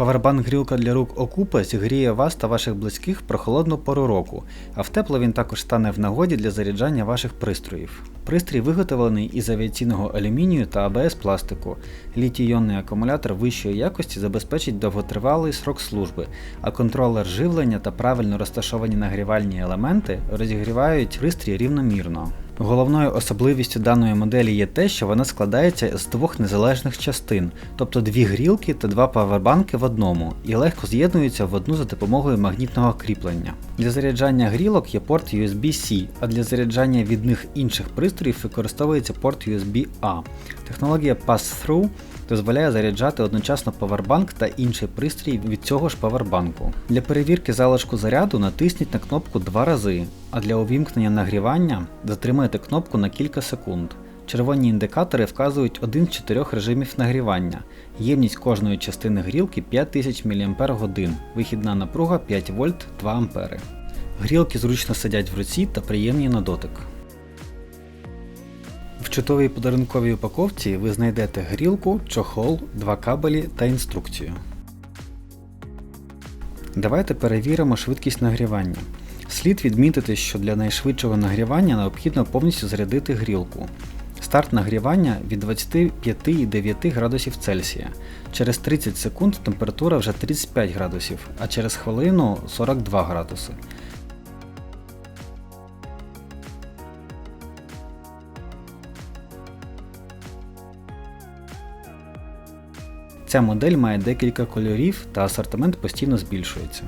Павербанк грілка для рук Окупа зігріє вас та ваших близьких про холодну пору року, а в тепло він також стане в нагоді для заряджання ваших пристроїв. Пристрій виготовлений із авіаційного алюмінію та АБС пластику. Літій-іонний акумулятор вищої якості забезпечить довготривалий срок служби, а контролер живлення та правильно розташовані нагрівальні елементи розігрівають пристрій рівномірно. Головною особливістю даної моделі є те, що вона складається з двох незалежних частин, тобто дві грілки та два павербанки в одному, і легко з'єднуються в одну за допомогою магнітного кріплення. Для заряджання грілок є порт USB-C, а для заряджання від них інших пристроїв використовується порт USB-A. Технологія Pass-Through дозволяє заряджати одночасно павербанк та інший пристрій від цього ж павербанку. Для перевірки залишку заряду натисніть на кнопку два рази, а для увімкнення нагрівання затримайте кнопку на кілька секунд. Червоні індикатори вказують один з чотирьох режимів нагрівання. Ємність кожної частини грілки 5000 мАч, вихідна напруга 5 В 2 А. Грілки зручно сидять в руці та приємні на дотик. В чутовій подарунковій упаковці ви знайдете грілку, чохол, два кабелі та інструкцію. Давайте перевіримо швидкість нагрівання. Слід відмітити, що для найшвидшого нагрівання необхідно повністю зарядити грілку. Старт нагрівання від 25,9 градусів Цельсія. Через 30 секунд температура вже 35 градусів, а через хвилину 42 градуси. Ця модель має декілька кольорів та асортимент постійно збільшується.